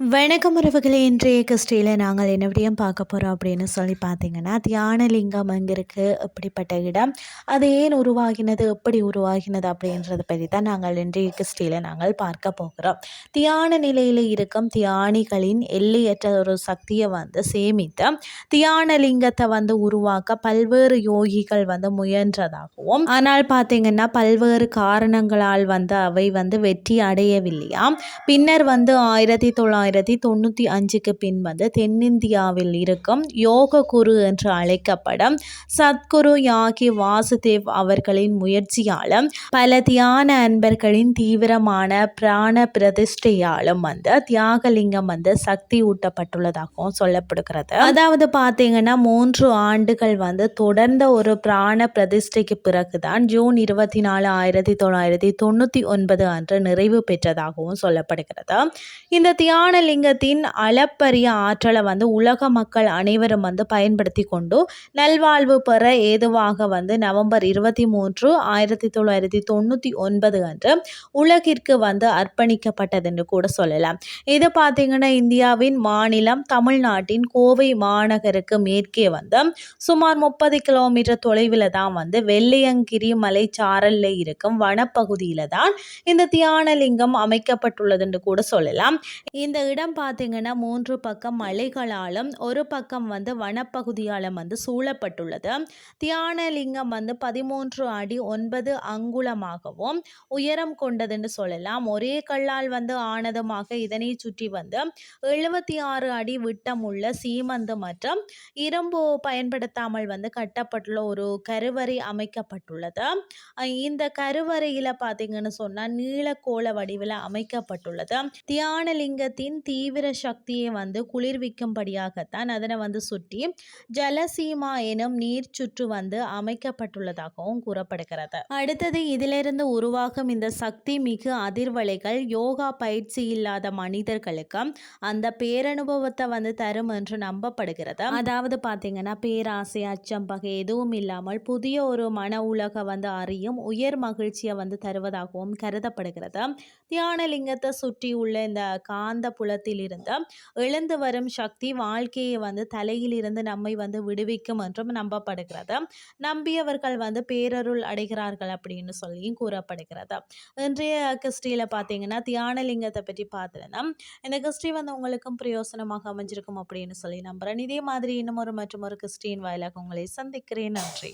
வணக்கம் உறவுகளை இன்றைய கிறிஸ்டியில் நாங்கள் என்ன விடியும் பார்க்க போகிறோம் அப்படின்னு சொல்லி பார்த்தீங்கன்னா தியானலிங்கம் அங்கே இருக்குது அப்படிப்பட்ட இடம். அது ஏன் உருவாகினது எப்படி உருவாகினது அப்படின்றத பற்றி தான் நாங்கள் இன்றைய கிறிஸ்டியில் நாங்கள் பார்க்க போகிறோம். தியான நிலையில் இருக்கும் தியானிகளின் எல்லையற்ற ஒரு சக்தியை வந்து சேமித்து தியானலிங்கத்தை வந்து உருவாக்க பல்வேறு யோகிகள் வந்து முயன்றதாகவும் ஆனால் பார்த்தீங்கன்னா பல்வேறு காரணங்களால் வந்து அவை வந்து வெற்றி அடையவில்லையாம். பின்னர் வந்து ஆயிரத்தி தொள்ளாயிரத்தி ஆயிரத்தி தொண்ணூற்றி அஞ்சுக்கு பின் வந்து தென்னிந்தியாவில் இருக்கும் யோக குரு என்று அழைக்கப்படும் சத்குரு யாகி வாசுதேவ் அவர்களின் முயற்சியாலும் பல தியான அன்பர்களின் தீவிரமான பிராண பிரதிஷ்டையாலும் வந்து தியாகலிங்கம் வந்து சக்தி ஊட்டப்பட்டுள்ளதாகவும் சொல்லப்படுகிறது. அதாவது பார்த்தீங்கன்னா மூன்று ஆண்டுகள் வந்து தொடர்ந்த ஒரு பிராண பிரதிஷ்டைக்கு பிறகுதான் ஜூன் இருபத்தி நாலு ஆயிரத்தி தொள்ளாயிரத்தி தொண்ணூற்றி ஒன்பது அன்று நிறைவு பெற்றதாகவும் சொல்லப்படுகிறது. இந்த தியான ஞானலிங்கத்தின் அளப்பரிய ஆற்றலை வந்து உலக மக்கள் அனைவரும் வந்து பயன்படுத்தி கொண்டு நல்வாழ்வு பெற ஏதுவாக வந்து நவம்பர் இருபத்தி மூன்று ஆயிரத்தி தொள்ளாயிரத்தி தொண்ணூற்றி ஒன்பது அன்று உலகிற்கு வந்து அர்ப்பணிக்கப்பட்டது என்று கூட சொல்லலாம். இது பார்த்தீங்கன்னா இந்தியாவின் மாநிலம் தமிழ்நாட்டின் கோவை மாநகருக்கு மேற்கே வந்து சுமார் முப்பது கிலோமீட்டர் தொலைவில் தான் வந்து வெள்ளையங்கிரி மலைச்சாரல்ல இருக்கும் வனப்பகுதியில் தான் இந்த தியானலிங்கம் அமைக்கப்பட்டுள்ளது என்று கூட சொல்லலாம். இந்த இடம் பார்த்தீங்கன்னா மூன்று பக்கம் மலைகளாலும் ஒரு பக்கம் வந்து வனப்பகுதியாலும் வந்து சூழப்பட்டுள்ளது. தியானலிங்கம் வந்து பதிமூன்று அடி ஒன்பது அங்குலமாகவும் உயரம் கொண்டதுன்னு சொல்லலாம். ஒரே கல்லால் வந்து ஆனதுமாக இதனை சுற்றி வந்து எழுபத்தி ஆறு அடி விட்டம் உள்ள சீமந்து மற்றும் இரும்பு பயன்படுத்தாமல் வந்து கட்டப்பட்டுள்ள ஒரு கருவறை அமைக்கப்பட்டுள்ளது. இந்த கருவறையில் பார்த்தீங்கன்னு சொன்னால் நீளக்கோள வடிவில் அமைக்கப்பட்டுள்ளது. தியானலிங்கத்தின் சூரியனின் தீவிர சக்தியை வந்து குளிர்விக்கும்படியாகத்தான் அதனை வந்து சுற்றி ஜலசீமா எனும் நீர் சுற்று வந்து அமைக்கப்பட்டுள்ளதாகவும் கூறப்படுகிறது. அடுத்தது இதிலிருந்து உருவாகும் இந்த சக்தி மிகு அதிர்வலைகள் யோகா பயிற்சி இல்லாத மனிதர்களுக்கு அந்த பேரனுபவத்தை வந்து தரும் என்று நம்பப்படுகிறது. அதாவது பார்த்தீங்கன்னா பேராசை அச்சம் பகை எதுவும் இல்லாமல் புதிய ஒரு மன உலக வந்து அறியும் உயர் மகிழ்ச்சியை வந்து தருவதாகவும் கருதப்படுகிறது. தியானலிங்கத்தை சுற்றி உள்ள இந்த காந்த குலத்திலிருந்து எழுந்து வரும் சக்தி வாழ்க்கையை வந்து தலையிலிருந்து நம்மை வந்து விடுவிக்கும் என்றும் நம்பப்படுகிறது. நம்பியவர்கள் வந்து பேரருள் அடைகிறார்கள் அப்படின்னு சொல்லியும் கூறப்படுகிறது. இன்றைய கிறிஸ்டியில் பார்த்தீங்கன்னா தியானலிங்கத்தை பற்றி பார்த்துருந்தா இந்த கிறிஸ்டி வந்து உங்களுக்கும் பிரயோசனமாக அமைஞ்சிருக்கும் அப்படின்னு சொல்லி நம்புகிறேன் இதே மாதிரி இன்னும் ஒரு மற்றும் ஒரு கிறிஸ்டின் வாயிலாக உங்களை சந்திக்கிறேன். நன்றி.